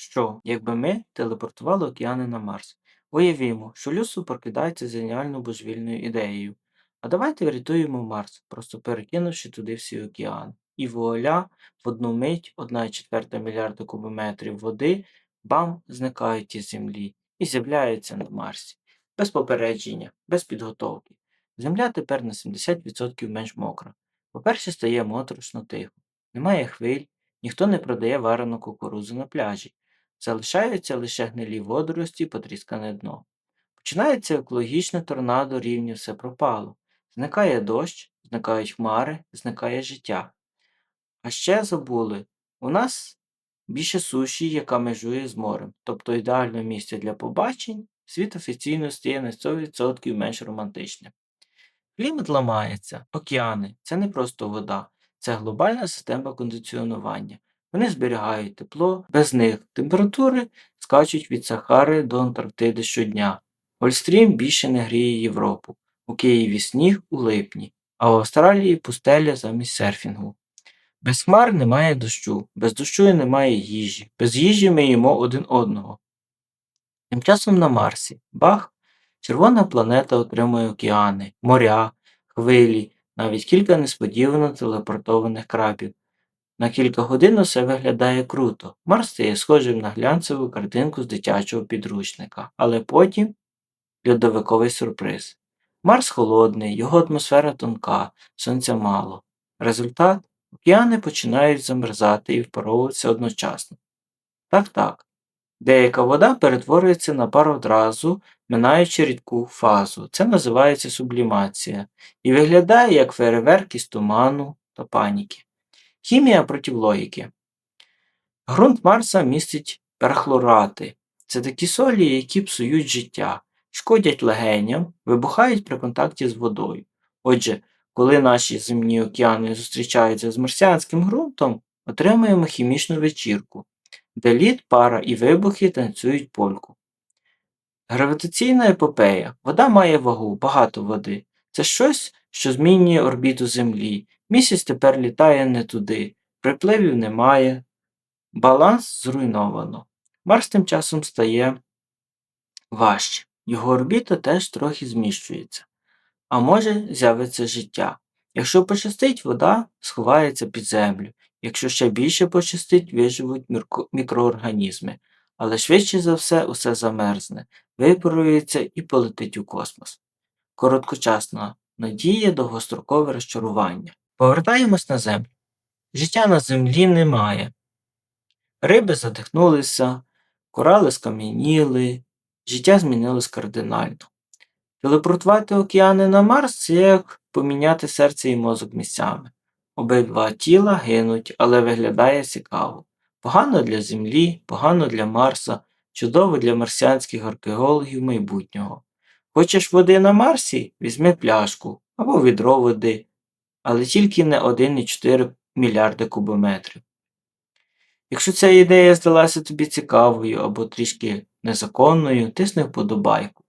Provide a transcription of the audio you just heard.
Що, якби ми телепортували океани на Марс? Уявімо, що людство прокидається з геніально божевільною ідеєю. А давайте врятуємо Марс, просто перекинувши туди всі океани. І вуаля, в одну мить, одна і четверта мільярда кубометрів води, бам, зникають із землі і з'являються на Марсі. Без попередження, без підготовки. Земля тепер на 70% менш мокра. По-перше, стає моторошно тихо. Немає хвиль, ніхто не продає варену кукурудзу на пляжі. Залишаються лише гнилі водорості, потріскане дно. Починається екологічне торнадо, рівні все пропало. Зникає дощ, зникають хмари, зникає життя. А ще забули, у нас більше суші, яка межує з морем, тобто ідеальне місце для побачень, світ офіційно стає на 100% менш романтичним. Клімат ламається, океани це не просто вода, це глобальна система кондиціонування. Вони зберігають тепло, без них температури скачуть від Сахари до Антарктиди щодня. Гольстрім більше не гріє Європу. У Києві сніг у липні, а в Австралії пустеля замість серфінгу. Без хмар немає дощу, без дощу немає їжі, без їжі ми їмо один одного. Тим часом на Марсі бах, червона планета отримує океани, моря, хвилі, навіть кілька несподівано телепортованих крабів. На кілька годин усе виглядає круто. Марс стає схожим на глянцеву картинку з дитячого підручника, але потім льодовиковий сюрприз. Марс холодний, його атмосфера тонка, сонця мало. Результат океани починають замерзати і впаровуватися одночасно. Так так. Деяка вода перетворюється на пар одразу, минаючи рідку фазу. Це називається сублімація і виглядає як фейерверк із туману та паніки. Хімія проти логіки. Грунт Марса містить перхлорати. Це такі солі, які псують життя, шкодять легеням, вибухають при контакті з водою. Отже, коли наші земні океани зустрічаються з марсіанським ґрунтом, отримуємо хімічну вечірку, де лід, пара і вибухи танцюють польку. Гравітаційна епопея. Вода має вагу, багато води. Це щось, що змінює орбіту Землі. Місяць тепер літає не туди, припливів немає, баланс зруйновано. Марс тим часом стає важче. Його орбіта теж трохи зміщується. А може з'явиться життя. Якщо пощастить, вода сховається під землю. Якщо ще більше пощастить, виживуть мікроорганізми. Але швидше за все усе замерзне, випарується і полетить у космос. Короткочасна надія, довгострокове розчарування. Повертаємось на землю. Життя на землі немає. Риби задихнулися, корали скам'яніли, життя змінилось кардинально. Телепортувати океани на Марс це як поміняти серце і мозок місцями. Обидва тіла гинуть, але виглядає цікаво. Погано для Землі, погано для Марса, чудово для марсіанських археологів майбутнього. Хочеш води на Марсі? Візьми пляшку або відро води, але тільки не 1,4 мільярди кубометрів. Якщо ця ідея здалася тобі цікавою або трішки незаконною, тисни вподобайку.